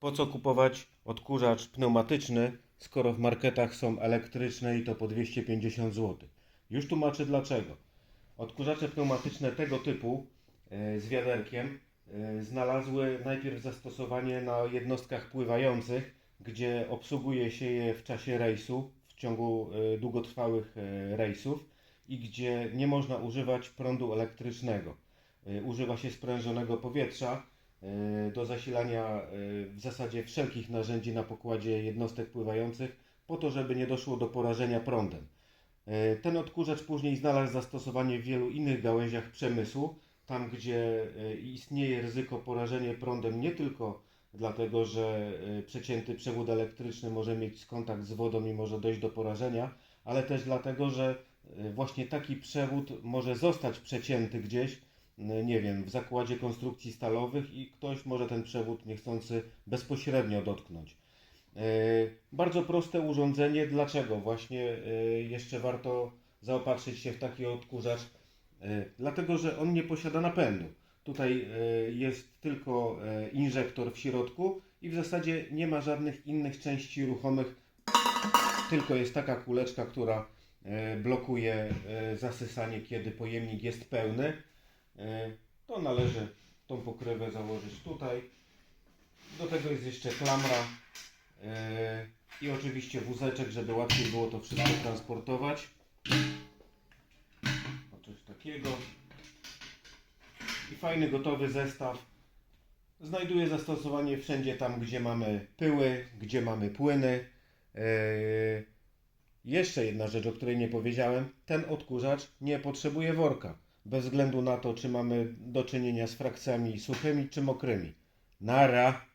Po co kupować odkurzacz pneumatyczny, skoro w marketach są elektryczne i to po 250 zł? Już tłumaczę dlaczego. Odkurzacze pneumatyczne tego typu e, z wiaderkiem e, znalazły najpierw zastosowanie na jednostkach pływających, gdzie obsługuje się je w czasie rejsu, w ciągu e, długotrwałych rejsów i gdzie nie można używać prądu elektrycznego. Używa się sprężonego powietrza do zasilania e, w zasadzie wszelkich narzędzi na pokładzie jednostek pływających, po to, żeby nie doszło do porażenia prądem. E, Ten odkurzacz później znalazł zastosowanie w wielu innych gałęziach przemysłu, tam gdzie e, istnieje ryzyko porażenia prądem nie tylko dlatego, że e, przecięty przewód elektryczny może mieć kontakt z wodą i może dojść do porażenia, ale też dlatego, że e, właśnie taki przewód może zostać przecięty gdzieś, nie wiem, w zakładzie konstrukcji stalowych i ktoś może ten przewód niechcący bezpośrednio dotknąć. E, Bardzo proste urządzenie. Dlaczego? Właśnie e, jeszcze warto zaopatrzyć się w taki odkurzacz. E, Dlatego, że on nie posiada napędu. Tutaj jest tylko injektor w środku i w zasadzie nie ma żadnych innych części ruchomych. Tylko jest taka kuleczka, która blokuje zasysanie, kiedy pojemnik jest pełny. E, To należy tą pokrywę założyć tutaj. Do tego jest jeszcze klamra. Yy, I oczywiście wózeczek, żeby łatwiej było to wszystko transportować. O coś takiego. I fajny gotowy zestaw. Znajduje zastosowanie wszędzie tam, gdzie mamy pyły, gdzie mamy płyny. Yy, Jeszcze jedna rzecz, o której nie powiedziałem. Ten odkurzacz nie potrzebuje worka. Bez względu na to, czy mamy do czynienia z frakcjami suchymi czy mokrymi. Nara.